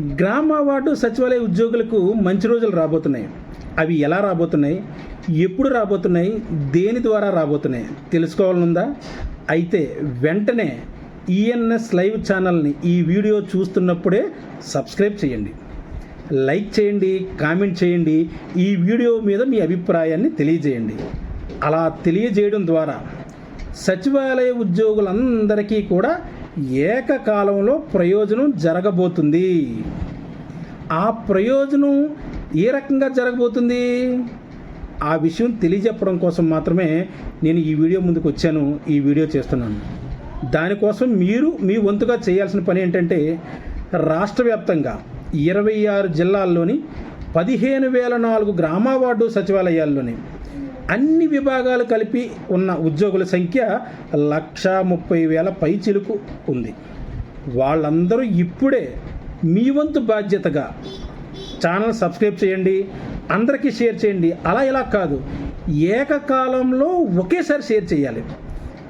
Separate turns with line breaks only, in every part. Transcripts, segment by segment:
గ్రామ వార్డు సచివాలయ ఉద్యోగులకు మంచి రోజులు రాబోతున్నాయి. అవి ఎలా రాబోతున్నాయి? ఎప్పుడు రాబోతున్నాయి? దేని ద్వారా రాబోతున్నాయి? తెలుసుకోవాలనుందా? అయితే వెంటనే ఈఎన్ఎస్ లైవ్ ఛానల్ని ఈ వీడియో చూస్తున్నప్పుడే సబ్స్క్రైబ్ చేయండి. లైక్ చేయండి కామెంట్ చేయండి ఈ వీడియో మీద మీ అభిప్రాయాన్ని తెలియజేయండి. అలా తెలియజేయడం ద్వారా సచివాలయ ఉద్యోగులందరికీ కూడా ఏకకాలంలో ప్రయోజనం జరగబోతుంది. ఆ ప్రయోజనం ఏ రకంగా జరగబోతుంది? ఆ విషయం తెలియజెప్పడం కోసం మాత్రమే నేను ఈ వీడియో ముందుకు వచ్చాను ఈ వీడియో చేస్తున్నాను. దానికోసం మీరు మీ వంతుగా చేయాల్సిన పని ఏంటంటే రాష్ట్ర వ్యాప్తంగా ఇరవై ఆరు జిల్లాల్లోని పదిహేను వేల నాలుగు గ్రామ వార్డు సచివాలయాల్లోని అన్ని విభాగాలు కలిపి ఉన్న ఉద్యోగుల సంఖ్య లక్ష ముప్పై వేల పైచిలుకు ఉంది. వాళ్ళందరూ ఇప్పుడే మీ వంతు బాధ్యతగా ఛానల్ సబ్స్క్రైబ్ చేయండి అందరికీ షేర్ చేయండి. అలా ఇలా కాదు. ఏకకాలంలో ఒకేసారి షేర్ చేయాలి.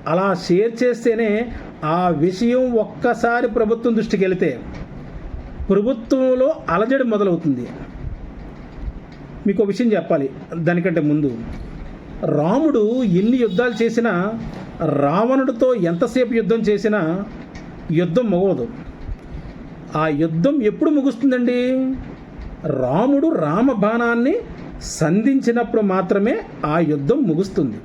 అలా షేర్ చేస్తేనే ఆ విషయం ఒక్కసారి ప్రభుత్వం దృష్టికి వెళితే ప్రభుత్వంలో అలజడి మొదలవుతుంది. మీకు ఒక విషయం చెప్పాలి. దానికంటే ముందు రాముడు ఎన్ని యుద్ధాలు చేసినా రావణుడితో ఎంతసేపు యుద్ధం చేసినా యుద్ధం మొగవదు. ఆ యుద్ధం ఎప్పుడు ముగుస్తుందండి? రాముడు రామబాణాన్ని సంధించినప్పుడు మాత్రమే ఆ యుద్ధం ముగుస్తుంది.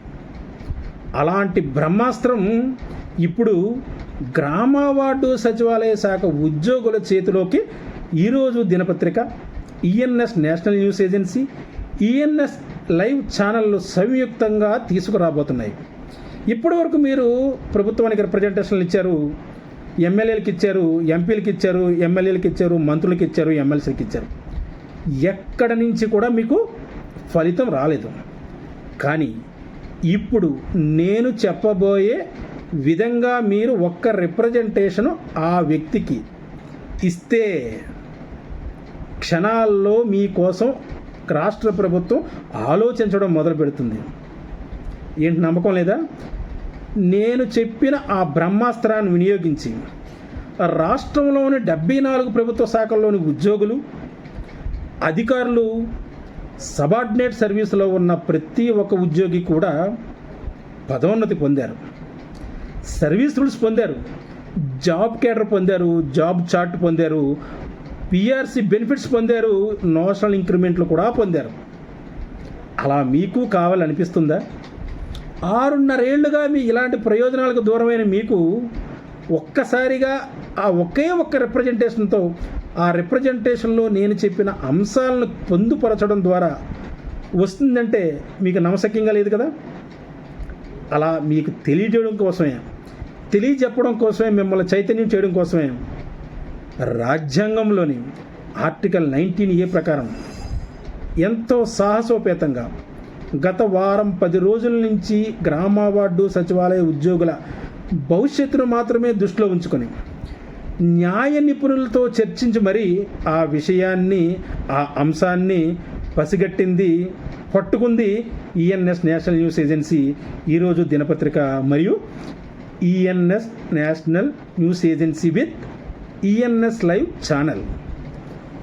అలాంటి బ్రహ్మాస్త్రం ఇప్పుడు గ్రామ వార్డు సచివాలయ శాఖ ఉద్యోగుల చేతిలోకి ఈరోజు దినపత్రిక ENS national news agency ENS live ఛానళ్ళు సంయుక్తంగా తీసుకురాబోతున్నాయి. ఇప్పటి వరకు మీరు ప్రభుత్వానికి రిప్రజెంటేషన్లు ఇచ్చారు ఎమ్మెల్యేలకు ఇచ్చారు ఎంపీలకు ఇచ్చారు ఎమ్మెల్యేలకు ఇచ్చారు మంత్రులకు ఇచ్చారు ఎమ్మెల్సీలకు ఇచ్చారు. ఎక్కడ నుంచి కూడా మీకు ఫలితం రాలేదు. కానీ ఇప్పుడు నేను చెప్పబోయే విధంగా మీరు ఒక్క రిప్రజెంటేషను ఆ వ్యక్తికి ఇస్తే క్షణాల్లో మీకోసం రాష్ట్ర ప్రభుత్వం ఆలోచించడం మొదలు పెడుతుంది ఏంటి నమ్మకం లేదా? నేను చెప్పిన ఆ బ్రహ్మాస్త్రాన్ని వినియోగించి రాష్ట్రంలోని డెబ్బై నాలుగు ప్రభుత్వ శాఖల్లోని ఉద్యోగులు అధికారులు సబార్డినేట్ సర్వీసులో ఉన్న ప్రతి ఒక్క ఉద్యోగి కూడా పదోన్నతి పొందారు. సర్వీస్ రూల్స్ పొందారు. జాబ్ కేడర్ పొందారు. జాబ్ చార్ట్ పొందారు. పిఆర్సీ బెనిఫిట్స్ పొందారు నోషనల్ ఇంక్రిమెంట్లు కూడా పొందారు. అలా మీకు కావాలనిపిస్తుందా? ఆరున్నరేళ్ళుగా మీ ఇలాంటి ప్రయోజనాలకు దూరమైన మీకు ఒక్కసారిగా ఆ ఒకే ఒక్క రిప్రజెంటేషన్తో ఆ రిప్రజెంటేషన్లో నేను చెప్పిన అంశాలను పొందుపరచడం ద్వారా వస్తుందంటే మీకు నమసక్యంగా లేదు కదా? అలా మీకు తెలియజేయడం కోసమే. తెలియజెప్పడం కోసమే మిమ్మల్ని చైతన్యం చేయడం కోసమే. రాజ్యాంగంలోని ఆర్టికల్ నైన్టీన్ ఏ ప్రకారం ఎంతో సాహసోపేతంగా గత వారం పది రోజుల నుంచి గ్రామ వార్డు సచివాలయ ఉద్యోగుల భవిష్యత్తును మాత్రమే దృష్టిలో ఉంచుకొని న్యాయ నిపుణులతో చర్చించి మరీ ఆ విషయాన్ని ఆ అంశాన్ని పసిగట్టింది పట్టుకుంది ఈఎన్ఎస్ నేషనల్ న్యూస్ ఏజెన్సీ ఈరోజు దినపత్రిక. మరియు ENS national news agency with ENS live channel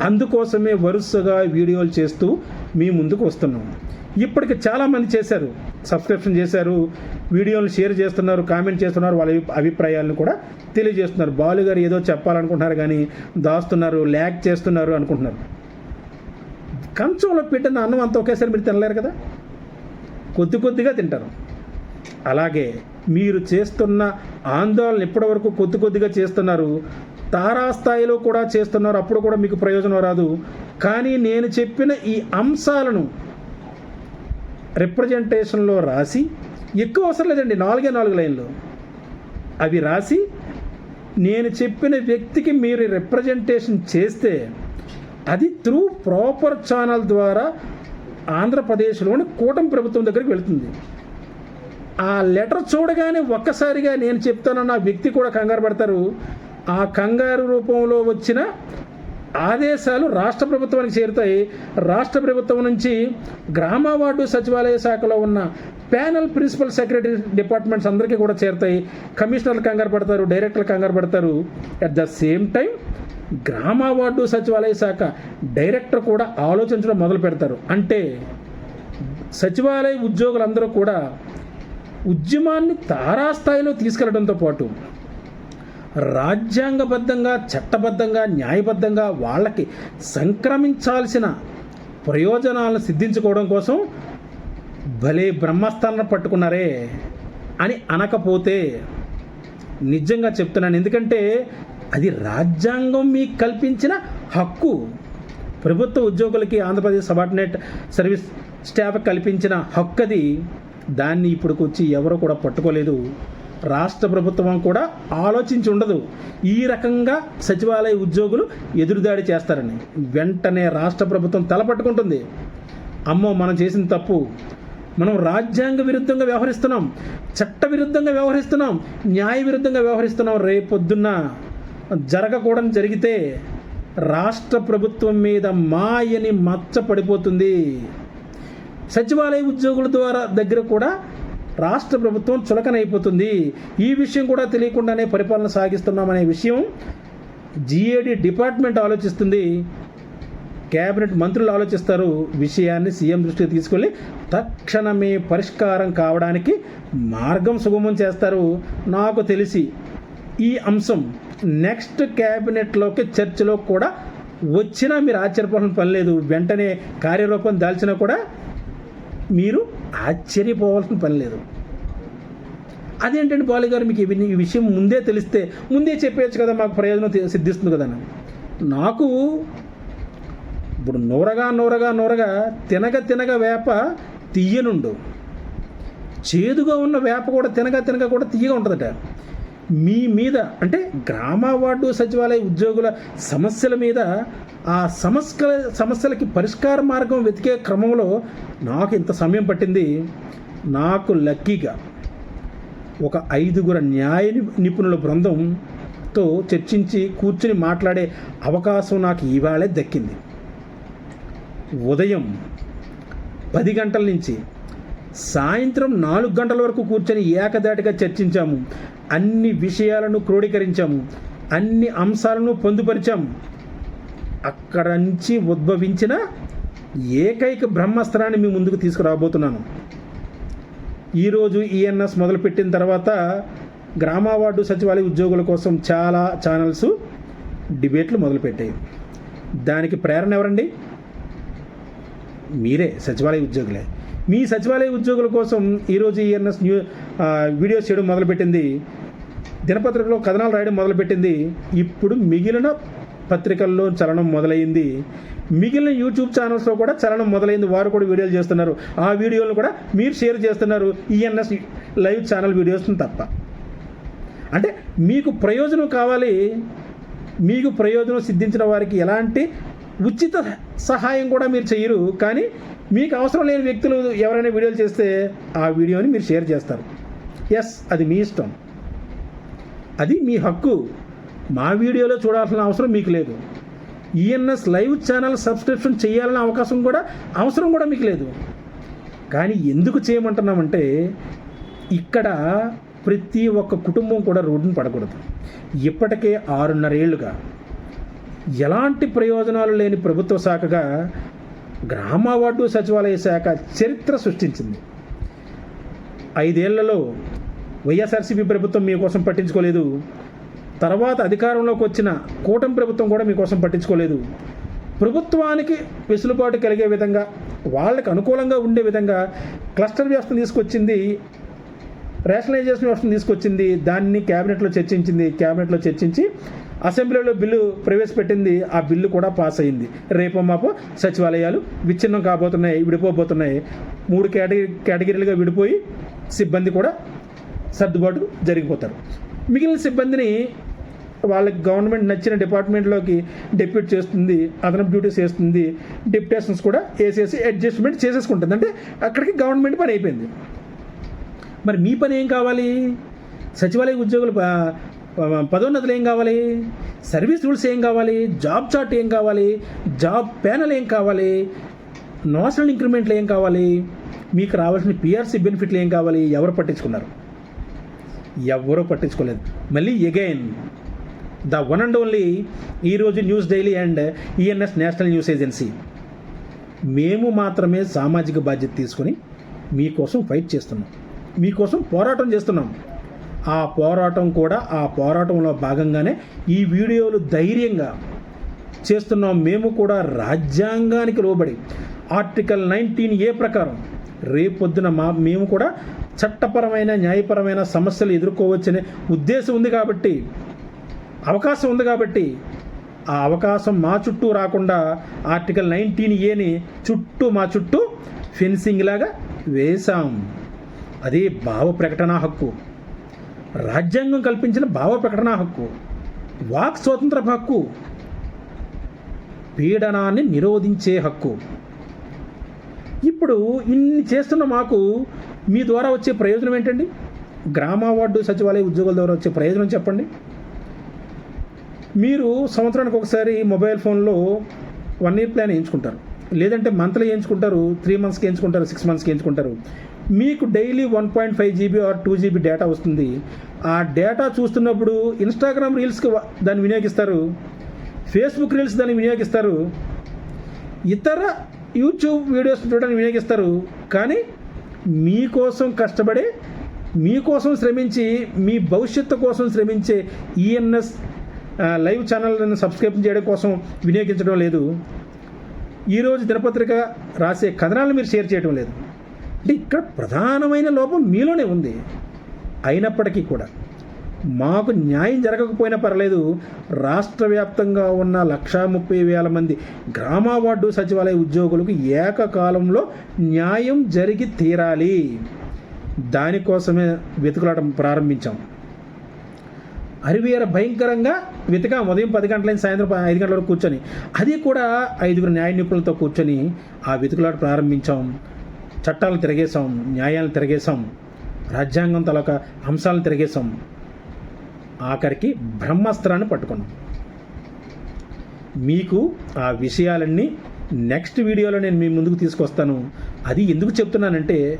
అందుకోసమే వరుసగా వీడియోలు చేస్తూ మీ ముందుకు వస్తున్నాం. ఇప్పటికి చాలామంది చేశారు. సబ్స్క్రిప్షన్ చేశారు. వీడియోలు షేర్ చేస్తున్నారు కామెంట్ చేస్తున్నారు వాళ్ళ అభిప్రాయాలను కూడా తెలియజేస్తున్నారు. బాలుగారు ఏదో చెప్పాలనుకుంటున్నారు కానీ దాస్తున్నారు ల్యాక్ చేస్తున్నారు అనుకుంటున్నారు. కంచంలో పెట్టిన అన్నం అంతా ఒకేసారి మీరు తినలేరు కదా? కొద్ది కొద్దిగా తింటారు. అలాగే మీరు చేస్తున్న ఆందోళన ఇప్పటివరకు కొద్ది కొద్దిగా చేస్తున్నారు. తారాస్థాయిలో కూడా చేస్తున్నారు. అప్పుడు కూడా మీకు ప్రయోజనం రాదు. కానీ నేను చెప్పిన ఈ అంశాలను రిప్రజెంటేషన్లో రాసి ఎక్కువ అవసరం లేదండి నాలుగే నాలుగు లైన్లు. అవి రాసి నేను చెప్పిన వ్యక్తికి మీరు రిప్రజెంటేషన్ చేస్తే అది త్రూ ప్రాపర్ ఛానల్ ద్వారా ఆంధ్రప్రదేశ్లోని కూటమి ప్రభుత్వం దగ్గరికి వెళుతుంది. ఆ లెటర్ చూడగానే ఒక్కసారిగా నేను చెప్తానన్న వ్యక్తి కూడా కంగారు పడతారు. ఆ కంగారు రూపంలో వచ్చిన ఆదేశాలు రాష్ట్ర ప్రభుత్వానికి చేరుతాయి. రాష్ట్ర ప్రభుత్వం నుంచి గ్రామ వార్డు సచివాలయ శాఖలో ఉన్న ప్యానల్ ప్రిన్సిపల్ సెక్రటరీ డిపార్ట్మెంట్స్ అందరికీ కూడా చేరుతాయి. కమిషనర్లు కంగారు పడతారు డైరెక్టర్లు కంగారు పడతారు. అట్ ద సేమ్ టైం గ్రామ వార్డు సచివాలయ శాఖ డైరెక్టర్ కూడా ఆలోచించడం మొదలు పెడతారు. అంటే సచివాలయ ఉద్యోగులందరూ కూడా ఉద్యమాన్ని తారాస్థాయిలో తీసుకెళ్ళడంతో పాటు రాజ్యాంగబద్ధంగా చట్టబద్ధంగా న్యాయబద్ధంగా వాళ్ళకి సంక్రమించాల్సిన ప్రయోజనాలను సిద్ధించుకోవడం కోసం భలే బ్రహ్మస్థానం పట్టుకున్నారే అని అనకపోతే నిజంగా చెప్తున్నాను. ఎందుకంటే అది రాజ్యాంగం మీకు కల్పించిన హక్కు. ప్రభుత్వ ఉద్యోగులకి ఆంధ్రప్రదేశ్ సబార్డినేట్ సర్వీస్ స్టాఫ్ కల్పించిన హక్కు అది దాన్ని ఇప్పుడుకు వచ్చి ఎవరు కూడా పట్టుకోలేదు. రాష్ట్ర ప్రభుత్వం కూడా ఆలోచించి ఉండదు. ఈ రకంగా సచివాలయ ఉద్యోగులు ఎదురుదాడి చేస్తారని. వెంటనే రాష్ట్ర ప్రభుత్వం తలపట్టుకుంటుంది అమ్మో మనం చేసిన తప్పు. మనం రాజ్యాంగ విరుద్ధంగా వ్యవహరిస్తున్నాం. చట్ట విరుద్ధంగా వ్యవహరిస్తున్నాం. న్యాయ విరుద్ధంగా వ్యవహరిస్తున్నాం. రేపొద్దున్న జరగకూడదు జరిగితే రాష్ట్ర ప్రభుత్వం మీద మాయని మచ్చ పడిపోతుంది. సచివాలయ ఉద్యోగుల ద్వారా దగ్గర కూడా రాష్ట్ర ప్రభుత్వం చులకనైపోతుంది. ఈ విషయం కూడా తెలియకుండానే పరిపాలన సాగిస్తున్నామనే విషయం జిఏడి డిపార్ట్మెంట్ ఆలోచిస్తుంది. కేబినెట్ మంత్రులు ఆలోచిస్తారు. విషయాన్ని సీఎం దృష్టికి తీసుకెళ్ళి తక్షణమే పరిష్కారం కావడానికి మార్గం సుగమం చేస్తారు. నాకు తెలిసి ఈ అంశం నెక్స్ట్ క్యాబినెట్లోకి చర్చలో కూడా వచ్చినా మీరు ఆశ్చర్యపోవాల్సిన పని లేదు. వెంటనే కార్యరూపం దాల్చినా కూడా మీరు ఆశ్చర్యపోవాల్సిన పని లేదు. అదేంటంటే బాలు గారు మీకు ఈ విషయం ముందే తెలిస్తే ముందే చెప్పేయచ్చు కదా మాకు ప్రయోజనం సిద్ధిస్తుంది కదా అని. నాకు ఇప్పుడు నూరగా నూరగా నూరగా తినగ తినగ వేప తీయనుండు. చేదుగా ఉన్న వేప కూడా తినగా తినగా కూడా తీయగా ఉంటుందట. మీ మీద అంటే గ్రామ వార్డు సచివాలయ ఉద్యోగుల సమస్యల మీద ఆ సమస్యల సమస్యలకి పరిష్కార మార్గం వెతికే క్రమంలో నాకు ఇంత సమయం పట్టింది. నాకు లక్కీగా ఒక ఐదుగురు న్యాయ నిపుణుల బృందంతో చర్చించి కూర్చుని మాట్లాడే అవకాశం నాకు ఇవాళే దక్కింది. ఉదయం పది గంటల నుంచి సాయంత్రం నాలుగు గంటల వరకు కూర్చొని ఏకదాటిగా చర్చించాము. అన్ని విషయాలను క్రోడీకరించాము. అన్ని అంశాలను పొందుపరిచాము. అక్కడ నుంచి ఉద్భవించిన ఏకైక బ్రహ్మాస్త్రాన్ని మీ ముందుకు తీసుకురాబోతున్నాను. ఈరోజు ఈఎన్ఎస్ మొదలుపెట్టిన తర్వాత గ్రామ వార్డు సచివాలయ ఉద్యోగుల కోసం చాలా ఛానల్స్ డిబేట్లు మొదలుపెట్టాయి. దానికి ప్రేరణ ఎవరండి? మీరే సచివాలయ ఉద్యోగులే. మీ సచివాలయ ఉద్యోగుల కోసం ఈరోజు ఈఎన్ఎస్ న్యూ వీడియోస్ చేయడం మొదలుపెట్టింది. దినపత్రికలో కథనాలు రాయడం మొదలుపెట్టింది. ఇప్పుడు మిగిలిన పత్రికల్లో చలనం మొదలైంది. మిగిలిన యూట్యూబ్ ఛానల్స్లో కూడా చలనం మొదలైంది. వారు కూడా వీడియోలు చేస్తున్నారు. ఆ వీడియోలు కూడా మీరు షేర్ చేస్తున్నారు. ఈఎన్ఎస్ లైవ్ ఛానల్ వీడియోస్ని తప్ప. అంటే మీకు ప్రయోజనం కావాలి. మీకు ప్రయోజనం సిద్ధించిన వారికి ఎలాంటి ఉచిత సహాయం కూడా మీరు చేయరు. కానీ మీకు అవసరం లేని వ్యక్తులు ఎవరైనా వీడియోలు చేస్తే ఆ వీడియోని మీరు షేర్ చేస్తారు. ఎస్ అది మీ ఇష్టం. అది మీ హక్కు. మా వీడియోలో చూడాల్సిన అవసరం మీకు లేదు. ఈఎన్ఎస్ లైవ్ ఛానల్ సబ్స్క్రిప్షన్ చేయాలనే అవకాశం కూడా అవసరం కూడా మీకు లేదు. కానీ ఎందుకు చేయమంటున్నామంటే ఇక్కడ ప్రతి ఒక్క కుటుంబం కూడా రోడ్డును పడకూడదు. ఇప్పటికే ఆరున్నరేళ్ళుగా ఎలాంటి ప్రయోజనాలు లేని ప్రభుత్వ శాఖగా గ్రామ వార్డు సచివాలయ శాఖ చరిత్ర సృష్టించింది. ఐదేళ్ళలో వైఎస్ఆర్సీపీ ప్రభుత్వం మీకోసం పట్టించుకోలేదు. తర్వాత అధికారంలోకి వచ్చిన కూటమి ప్రభుత్వం కూడా మీకోసం పట్టించుకోలేదు. ప్రభుత్వానికి వెసులుబాటు కలిగే విధంగా వాళ్ళకి అనుకూలంగా ఉండే విధంగా క్లస్టర్ వ్యవస్థను తీసుకొచ్చింది రేషనలైజేషన్ వ్యవస్థను తీసుకొచ్చింది దాన్ని క్యాబినెట్లో చర్చించింది క్యాబినెట్లో చర్చించి అసెంబ్లీలో బిల్లు ప్రవేశపెట్టింది ఆ బిల్లు కూడా పాస్ అయింది. రేపో మాపో సచివాలయాలు విచ్ఛిన్నం కాబోతున్నాయి విడిపోబోతున్నాయి. మూడు కేటగిరీ కేటగిరీలుగా విడిపోయి సిబ్బంది కూడా సర్దుబాటు జరిగిపోతారు. మిగిలిన సిబ్బందిని వాళ్ళకి గవర్నమెంట్ నచ్చిన డిపార్ట్మెంట్లోకి డెప్యూట్ చేస్తుంది అదనపు డ్యూటీస్ వేస్తుంది డిప్యూటేషన్స్ కూడా వేసేసి అడ్జస్ట్మెంట్ చేసేసుకుంటుంది. అంటే అక్కడికి గవర్నమెంట్ పని అయిపోయింది. మరి మీ పని ఏం కావాలి? సచివాలయ ఉద్యోగులు పదోన్నతులు ఏం కావాలి? సర్వీస్ రూల్స్ ఏం కావాలి? జాబ్ చార్ట్ ఏం కావాలి? జాబ్ ప్యానల్ ఏం కావాలి? నోషనల్ ఇంక్రిమెంట్లు ఏం కావాలి? మీకు రావాల్సిన పిఆర్సీ బెనిఫిట్లు ఏం కావాలి? ఎవరు పట్టించుకున్నారు? ఎవరూ పట్టించుకోలేదు. మళ్ళీ again the one and only ఈరోజు news daily and ENS national news agency మేము మాత్రమే సామాజిక బాధ్యత తీసుకొని మీకోసం ఫైట్ చేస్తున్నాం. మీకోసం పోరాటం చేస్తున్నాం. ఆ పోరాటం కూడా ఆ పోరాటంలో భాగంగానే ఈ వీడియోలు ధైర్యంగా చేస్తున్నాం. మేము కూడా రాజ్యాంగానికి లోబడి ఆర్టికల్ నైన్టీన్ ఏ ప్రకారం రేపొద్దున మా మేము కూడా చట్టపరమైన న్యాయపరమైన సమస్యలు ఎదుర్కోవచ్చనే ఉద్దేశం ఉంది కాబట్టి అవకాశం ఉంది కాబట్టి ఆ అవకాశం మా చుట్టూ రాకుండా ఆర్టికల్ నైన్టీన్ ఏని చుట్టూ మా చుట్టూ ఫెన్సింగ్ లాగా వేశాం. అదే భావ ప్రకటన హక్కు. రాజ్యాంగం కల్పించిన భావ ప్రకటన హక్కు వాక్ స్వతంత్ర హక్కు పీడనాన్ని నిరోధించే హక్కు. ఇప్పుడు ఇన్ని చేస్తున్న మాకు మీ ద్వారా వచ్చే ప్రయోజనం ఏంటండి? గ్రామ వార్డు సచివాలయ ఉద్యోగుల ద్వారా వచ్చే ప్రయోజనం చెప్పండి. మీరు సంవత్సరానికి ఒకసారి మొబైల్ ఫోన్లో వన్ ఇయర్ ప్లాన్ వేయించుకుంటారు. లేదంటే మంత్లీ వేయించుకుంటారు త్రీ మంత్స్కి వేయించుకుంటారు సిక్స్ మంత్స్కి వేయించుకుంటారు. మీకు daily one point five GB or two GB data వస్తుంది. ఆ డేటా చూస్తున్నప్పుడు ఇన్స్టాగ్రామ్ రీల్స్కి దాన్ని వినియోగిస్తారు. ఫేస్బుక్ రీల్స్ దాన్ని వినియోగిస్తారు. ఇతర యూట్యూబ్ వీడియోస్ చూడడానికి వినియోగిస్తారు. కానీ మీకోసం కష్టపడి మీకోసం శ్రమించి మీ భవిష్యత్తు కోసం శ్రమించే ఈఎన్ఎస్ లైవ్ ఛానల్ని సబ్స్క్రైబ్ చేయడం కోసం వినియోగించడం లేదు. ఈరోజు దినపత్రిక రాసే కథనాలను మీరు షేర్ చేయడం లేదు. అంటే ఇక్కడ ప్రధానమైన లోపం మీలోనే ఉంది. అయినప్పటికీ కూడా మాకు న్యాయం జరగకపోయినా పర్లేదు రాష్ట్ర వ్యాప్తంగా ఉన్న లక్షా ముప్పై వేల మంది గ్రామ వార్డు సచివాలయ ఉద్యోగులకు ఏకకాలంలో న్యాయం జరిగి తీరాలి. దానికోసమే వెతుకులాటం ప్రారంభించాం. అరివేర భయంకరంగా వెతికాం. ఉదయం పది గంటలైన సాయంత్రం ఐదు గంటల వరకు కూర్చొని. అది కూడా ఐదుగురు న్యాయ నిపుణులతో కూర్చొని ఆ వెతుకులాట ప్రారంభించాం. చట్టాలు తిరగేశాం న్యాయాలు తిరగేశాం రాజ్యాంగం తలక అంశాలను తిరగేశాం. ఆఖరికి బ్రహ్మాస్త్రాన్ని పట్టుకున్నాం. మీకు ఆ విషయాలన్నీ నెక్స్ట్ వీడియోలో నేను మీ ముందుకు తీసుకొస్తాను. అది ఎందుకు చెప్తున్నానంటే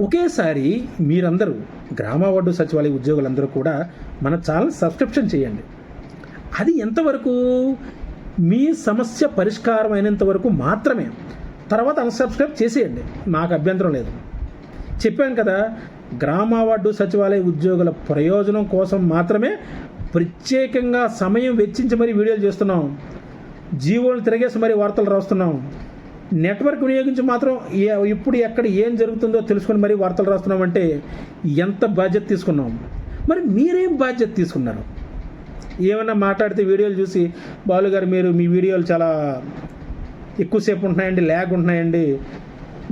ఒకేసారి మీరందరూ గ్రామ వార్డు సచివాలయ ఉద్యోగులందరూ కూడా మన ఛానల్ సబ్స్క్రిప్షన్ చేయండి. అది ఎంతవరకు మీ సమస్య పరిష్కారం అయినంత వరకు మాత్రమే. తర్వాత అన్సబ్స్క్రైబ్ చేసేయండి. మాకు అభ్యంతరం లేదు. చెప్పాను కదా గ్రామ వార్డు సచివాలయ ఉద్యోగుల ప్రయోజనం కోసం మాత్రమే ప్రత్యేకంగా సమయం వెచ్చించి మరీ వీడియోలు చేస్తున్నాం. జీవోలు తిరగేసి మరీ వార్తలు రాస్తున్నాం. నెట్వర్క్ వినియోగించి మాత్రం ఇప్పుడు ఎక్కడ ఏం జరుగుతుందో తెలుసుకొని మరీ వార్తలు రాస్తున్నామంటే ఎంత బాధ్యత తీసుకున్నాం? మరి మీరేం బాధ్యత తీసుకున్నారు? ఏమన్నా మాట్లాడితే వీడియోలు చూసి బాలు గారు మీరు మీ వీడియోలు చాలా ఎక్కువసేపు ఉంటున్నాయండి ల్యాగ్ ఉంటున్నాయండి.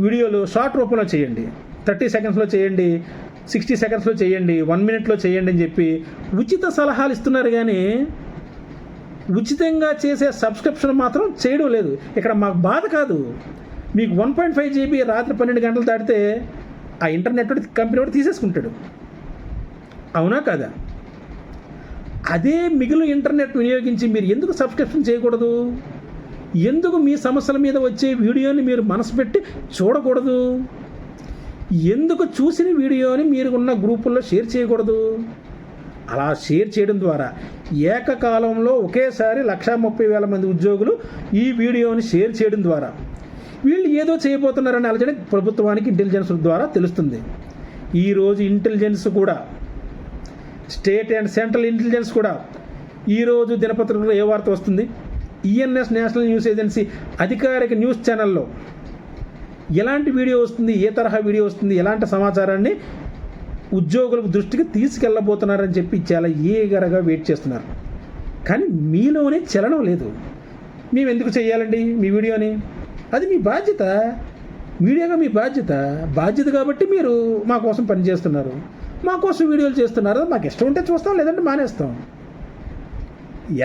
వీడియోలు షార్ట్ రూపంలో చేయండి. థర్టీ సెకండ్స్లో చేయండి సిక్స్టీ సెకండ్స్లో చేయండి వన్ మినిట్లో చేయండి అని చెప్పి ఉచిత సలహాలు ఇస్తున్నారు కానీ ఉచితంగా చేసే సబ్స్క్రిప్షన్ మాత్రం చేయడం లేదు. ఇక్కడ మాకు బాధ కాదు. మీకు వన్ పాయింట్ ఫైవ్ జీబీ రాత్రి పన్నెండు గంటలు దాటితే ఆ ఇంటర్నెట్ కంపెనీ వాడు తీసేసుకుంటాడు. అవునా కాదా? అదే మిగిలిన ఇంటర్నెట్ వినియోగించి మీరు ఎందుకు సబ్స్క్రిప్షన్ చేయకూడదు? ఎందుకు మీ సమస్యల మీద వచ్చే వీడియోని మీరు మనసు పెట్టి చూడకూడదు? ఎందుకు చూసిన వీడియోని మీరు ఉన్న గ్రూపుల్లో షేర్ చేయకూడదు? అలా షేర్ చేయడం ద్వారా ఏకకాలంలో ఒకేసారి లక్షా ముప్పై వేల మంది ఉద్యోగులు ఈ వీడియోని షేర్ చేయడం ద్వారా వీళ్ళు ఏదో చేయబోతున్నారని అలజడి ప్రభుత్వానికి ఇంటెలిజెన్స్ ద్వారా తెలుస్తుంది. ఈరోజు ఇంటెలిజెన్స్ కూడా స్టేట్ అండ్ సెంట్రల్ ఇంటెలిజెన్స్ కూడా ఈరోజు దినపత్రికలో ఏ వార్త వస్తుంది? ఈఎన్ఎస్ నేషనల్ న్యూస్ ఏజెన్సీ అధికారిక న్యూస్ ఛానల్లో ఎలాంటి వీడియో వస్తుంది ఏ తరహా వీడియో వస్తుంది ఎలాంటి సమాచారాన్ని ఉద్యోగులకు దృష్టికి తీసుకెళ్ళబోతున్నారని చెప్పి చాలా ఈగరగా వెయిట్ చేస్తున్నారు. కానీ మీలోనే చలనం లేదు. మేము ఎందుకు చేయాలండి మీ వీడియోని అది మీ బాధ్యత. మీడియాగా మీ బాధ్యత. బాధ్యత కాబట్టి మీరు మా కోసం పనిచేస్తున్నారు మా కోసం వీడియోలు చేస్తున్నారు. మాకు ఇష్టం ఉంటే చూస్తాం లేదంటే మానేస్తాం.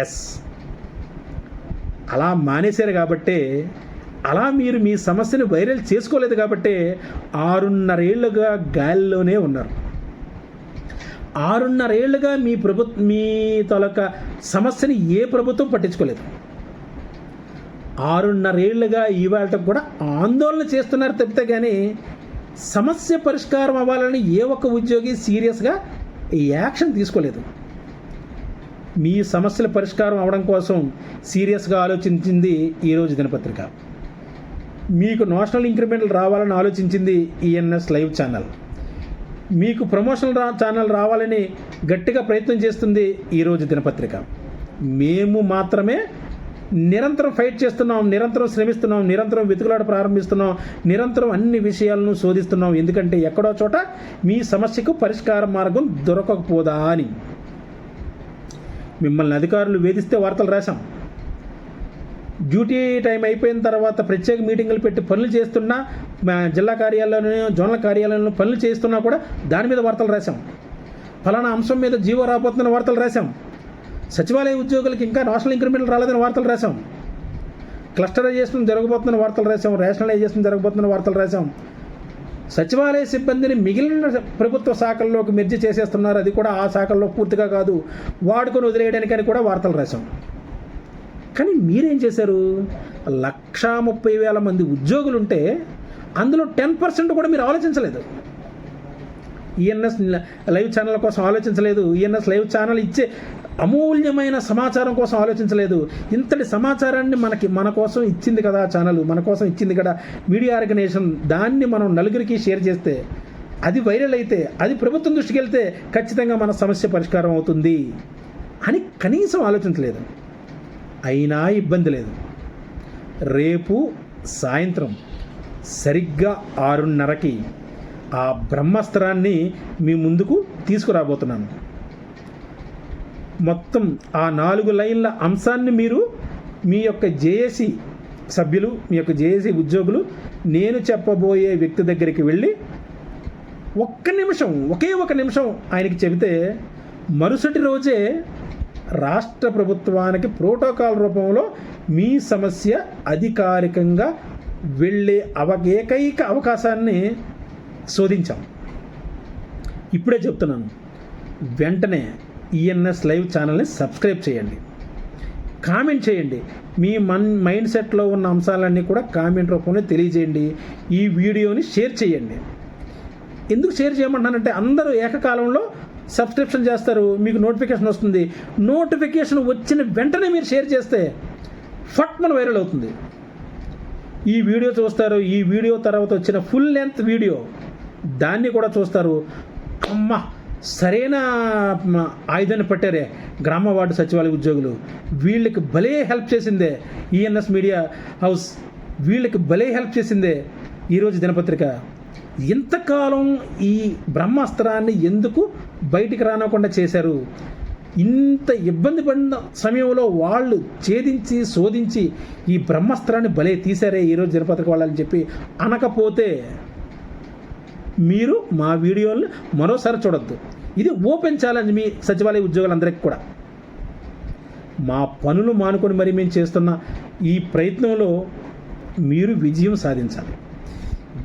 ఎస్ అలా మానేశారు కాబట్టే అలా మీరు మీ సమస్యను వైరల్ చేసుకోలేదు కాబట్టే ఆరున్నరేళ్ళుగా గాలిలోనే ఉన్నారు. ఆరున్నరేళ్ళుగా మీ ప్రభుత్వ మీ తొలక సమస్యని ఏ ప్రభుత్వం పట్టించుకోలేదు. ఆరున్నరేళ్ళుగా ఇవాళ కూడా ఆందోళన చేస్తున్నారు తప్పితే కానీ సమస్య పరిష్కారం అవ్వాలని ఏ ఒక్క ఉద్యోగి సీరియస్గా యాక్షన్ తీసుకోలేదు. మీ సమస్యల పరిష్కారం అవడం కోసం సీరియస్గా ఆలోచించింది ఈరోజు దినపత్రిక. మీకు నేషనల్ ఇంక్రిమెంట్లు రావాలని ఆలోచించింది ఈఎన్ఎస్ లైవ్ ఛానల్. మీకు ప్రమోషనల్ రా ఛానల్ రావాలని గట్టిగా ప్రయత్నం చేస్తుంది ఈరోజు దినపత్రిక. మేము మాత్రమే నిరంతరం ఫైట్ చేస్తున్నాం నిరంతరం శ్రమిస్తున్నాం నిరంతరం వెతుకులాట ప్రారంభిస్తున్నాం నిరంతరం అన్ని విషయాలను శోధిస్తున్నాం. ఎందుకంటే ఎక్కడో చోట మీ సమస్యకు పరిష్కార మార్గం దొరకకపోదా అని. మిమ్మల్ని అధికారులు వేధిస్తే వార్తలు రాశాం. డ్యూటీ టైం అయిపోయిన తర్వాత ప్రత్యేక మీటింగులు పెట్టి పనులు చేస్తున్నా జిల్లా కార్యాలయంలో జోనల్ కార్యాలయంలో పనులు చేస్తున్నా కూడా దాని మీద వార్తలు రాశాం. ఫలానా అంశం మీద జీవో రాబోతున్న వార్తలు రాశాం. సచివాలయ ఉద్యోగులకు ఇంకా నేషనల్ ఇంక్రిమెంట్లు రాలేదని వార్తలు రాశాం. క్లస్టరైజేషన్ జరగబోతున్న వార్తలు రాశాం. రేషనలైజేషన్ జరగబోతున్న వార్తలు రాశాం. సచివాలయ సిబ్బందిని మిగిలిన ప్రభుత్వ శాఖల్లోకి మెర్జి చేసేస్తున్నారు. అది కూడా ఆ శాఖల్లో పూర్తిగా కాదు. వాడుకొని వదిలేయడానికని కూడా వార్తలు రాశాం. కానీ మీరేం చేశారు? లక్షా ముప్పై వేల మంది ఉద్యోగులుంటే అందులో టెన్ పర్సెంట్ కూడా మీరు ఆలోచించలేదు. ఈఎన్ఎస్ లైవ్ ఛానల్ కోసం ఆలోచించలేదు. ఈఎన్ఎస్ లైవ్ ఛానల్ ఇచ్చే అమూల్యమైన సమాచారం కోసం ఆలోచించలేదు. ఇంతటి సమాచారాన్ని మనకి మన కోసం ఇచ్చింది కదా ఛానల్ మన కోసం ఇచ్చింది కదా మీడియా ఆర్గనైజేషన్ దాన్ని మనం నలుగురికి షేర్ చేస్తే అది వైరల్ అయితే అది ప్రభుత్వం దృష్టికి వెళ్తే ఖచ్చితంగా మన సమస్య పరిష్కారం అవుతుంది అని కనీసం ఆలోచించలేదు. అయినా ఇబ్బంది లేదు. రేపు సాయంత్రం సరిగ్గా ఆరున్నరకి ఆ బ్రహ్మాస్త్రాన్ని మీ ముందుకు తీసుకురాబోతున్నాను. మొత్తం ఆ నాలుగు లైన్ల అంశాన్ని మీరు మీ యొక్క జేఏసీ సభ్యులు మీ యొక్క జేఏసీ ఉద్యోగులు నేను చెప్పబోయే వ్యక్తి దగ్గరికి వెళ్ళి ఒక్క నిమిషం ఒకే ఒక నిమిషం ఆయనకి చెబితే మరుసటి రోజే రాష్ట్ర ప్రభుత్వానికి ప్రోటోకాల్ రూపంలో మీ సమస్య అధికారికంగా వెళ్ళే అవ ఏకైక అవకాశాన్ని శోధించాం. ఇప్పుడే చెప్తున్నాను. వెంటనే ఈఎన్ఎస్ లైవ్ ఛానల్ని సబ్స్క్రైబ్ చేయండి. కామెంట్ చేయండి. మీ మన్ మైండ్ సెట్లో ఉన్న అంశాలన్నీ కూడా కామెంట్ రూపంలో తెలియజేయండి. ఈ వీడియోని షేర్ చేయండి. ఎందుకు షేర్ చేయమంటానంటే అందరూ ఏకకాలంలో సబ్స్క్రిప్షన్ చేస్తారు. మీకు నోటిఫికేషన్ వస్తుంది. నోటిఫికేషన్ వచ్చిన వెంటనే మీరు షేర్ చేస్తే ఫట్ మన వైరల్ అవుతుంది. ఈ వీడియో చూస్తారు. ఈ వీడియో తర్వాత వచ్చిన ఫుల్ లెంత్ వీడియో దాన్ని కూడా చూస్తారు. అమ్మ! సరైన ఆయుధాన్ని పట్టారే గ్రామ వార్డు సచివాలయ ఉద్యోగులు. వీళ్ళకి భలే హెల్ప్ చేసిందే ఈఎన్ఎస్ మీడియా హౌస్. వీళ్ళకి భలే హెల్ప్ చేసిందే ఈరోజు దినపత్రిక. ఇంతకాలం ఈ బ్రహ్మాస్త్రాన్ని ఎందుకు బయటికి రానకుండా చేశారు? ఇంత ఇబ్బంది పడిన సమయంలో వాళ్ళు ఛేదించి శోధించి ఈ బ్రహ్మాస్త్రాన్ని భలే తీశారే ఈరోజు దినపత్రిక వాళ్ళని చెప్పి అనకపోతే మీరు మా వీడియోని మరోసారి చూడొద్దు. ఇది ఓపెన్ ఛాలెంజ్ మీ సచివాలయ ఉద్యోగులందరికీ కూడా. మా పనులు మానుకొని మరి మేము చేస్తున్న ఈ ప్రయత్నంలో మీరు విజయం సాధించాలి.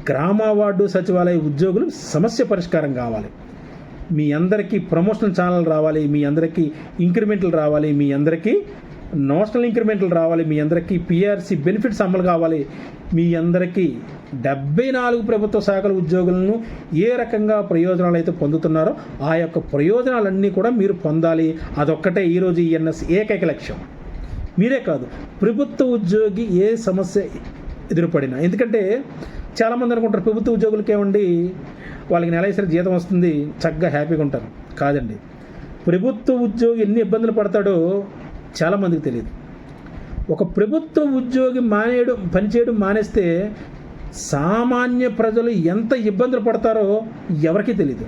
గ్రామ వార్డు సచివాలయ ఉద్యోగులు సమస్య పరిష్కారం కావాలి. మీ అందరికీ ప్రమోషనల్ ఛానల్ రావాలి మీ అందరికీ ఇంక్రిమెంట్లు రావాలి మీ అందరికీ నోషనల్ ఇంక్రిమెంట్లు రావాలి మీ అందరికీ పిఆర్సీ బెనిఫిట్స్ అమలు కావాలి. మీ అందరికీ డెబ్బై నాలుగు ప్రభుత్వ శాఖల ఉద్యోగులను ఏ రకంగా ప్రయోజనాలు అయితే పొందుతున్నారో ఆ యొక్క ప్రయోజనాలన్నీ కూడా మీరు పొందాలి. అదొక్కటే ఈరోజు ఈఎన్ఎస్ ఏకైక లక్ష్యం. మీరే కాదు ప్రభుత్వ ఉద్యోగి ఏ సమస్య ఎదురుపడినా. ఎందుకంటే చాలామంది అనుకుంటారు ప్రభుత్వ ఉద్యోగులకేమండి వాళ్ళకి నెలసరి జీతం వస్తుంది చక్కగా హ్యాపీగా ఉంటారు. కాదండి. ప్రభుత్వ ఉద్యోగి ఎన్ని ఇబ్బందులు పడతాడో చాలామందికి తెలియదు. ఒక ప్రభుత్వ ఉద్యోగి మానేయడం పనిచేయడం మానేస్తే సామాన్య ప్రజలు ఎంత ఇబ్బందులు పడతారో ఎవరికీ తెలియదు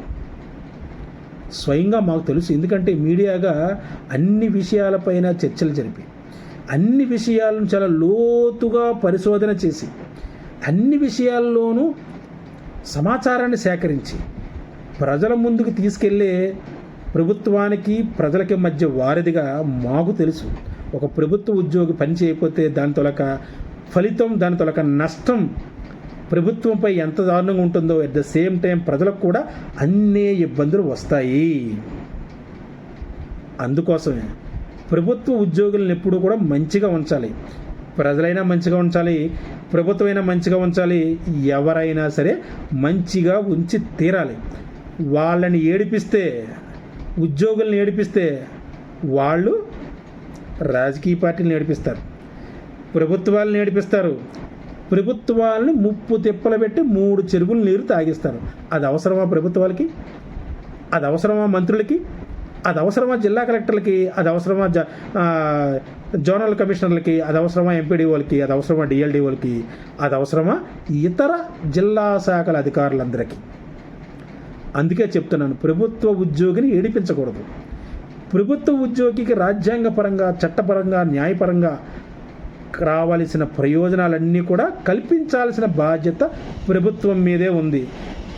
స్వయంగా మాకు తెలుసు. ఎందుకంటే మీడియాగా అన్ని విషయాలపైన చర్చలు జరిపి అన్ని విషయాలను చాలా లోతుగా పరిశోధన చేసి అన్ని విషయాల్లోనూ సమాచారాన్ని సేకరించి ప్రజల ముందుకు తీసుకెళ్ళే ప్రభుత్వానికి ప్రజలకి మధ్య వారధిగా మాకు తెలుసు. ఒక ప్రభుత్వ ఉద్యోగి పని చేయకపోతే దాని తొలక ఫలితం దాని తొలక నష్టం ప్రభుత్వంపై ఎంత దారుణంగా ఉంటుందో అట్ ద సేమ్ టైం ప్రజలకు కూడా అన్నీ ఇబ్బందులు వస్తాయి. అందుకోసమే ప్రభుత్వ ఉద్యోగులను ఎప్పుడూ కూడా మంచిగా ఉంచాలి. ప్రజలైనా మంచిగా ఉంచాలి ప్రభుత్వమైనా మంచిగా ఉంచాలి ఎవరైనా సరే మంచిగా ఉంచి తీరాలి. వాళ్ళని ఏడిపిస్తే ఉద్యోగులు ఏడిపిస్తే వాళ్ళు రాజకీయ పార్టీలు నేర్పిస్తారు ప్రభుత్వాలు నేర్పిస్తారు ప్రభుత్వాలను ముప్పు తిప్పలు పెట్టి మూడు చెరువులు నీరు తాగిస్తారు. అది అవసరమా ప్రభుత్వాలకి? అది అవసరమా మంత్రులకి? అది అవసరమా జిల్లా కలెక్టర్లకి? అది అవసరమా జ జోనల్ కమిషనర్లకి? అది అవసరమా ఎంపీడీఓలకి? వాళ్ళకి అది అవసరమా డిఎల్డి వాళ్ళకి అది అవసరమా ఇతర జిల్లా శాఖల అధికారులందరికీ? అందుకే చెప్తున్నాను ప్రభుత్వ ఉద్యోగిని ఏడిపించకూడదు. ప్రభుత్వ ఉద్యోగికి రాజ్యాంగపరంగా చట్టపరంగా న్యాయపరంగా రావాల్సిన ప్రయోజనాలన్నీ కూడా కల్పించాల్సిన బాధ్యత ప్రభుత్వం మీదే ఉంది.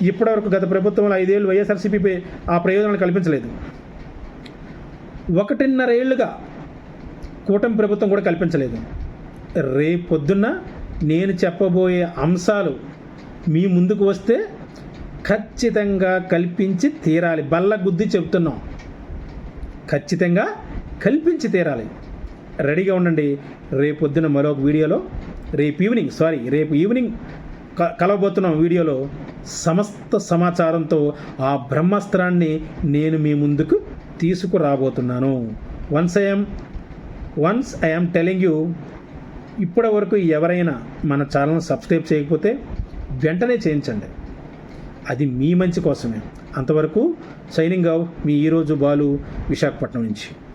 ఇప్పటివరకు గత ప్రభుత్వంలో ఐదేళ్ళు వైఎస్ఆర్సీపీ ఆ ప్రయోజనాలు కల్పించలేదు. ఒకటిన్నర ఏళ్ళుగా కూటమి ప్రభుత్వం కూడా కల్పించలేదు. రేపు పొద్దున్న నేను చెప్పబోయే అంశాలు మీ ముందుకు వస్తే ఖచ్చితంగా కల్పించి తీరాలి. బల్ల గుద్ది చెప్తున్నాం ఖచ్చితంగా కల్పించి తీరాలి. రెడీగా ఉండండి. రేపు మరొక వీడియోలో రేపు ఈవినింగ్ సారీ రేపు ఈవినింగ్ క- కలవబోతున్నాం వీడియోలో సమస్త సమాచారంతో ఆ బ్రహ్మాస్త్రాన్ని నేను మీ ముందుకు తీసుకురాబోతున్నాను. Once I'm once I'm telling you ఇప్పటి వరకు ఎవరైనా మన ఛానల్ సబ్స్క్రైబ్ చేయకపోతే వెంటనే చేయించండి. అది మీ మంచి కోసమే. అంతవరకు సైనింగ్ అవ్ మీ ఈరోజు బాలు విశాఖపట్నం నుంచి.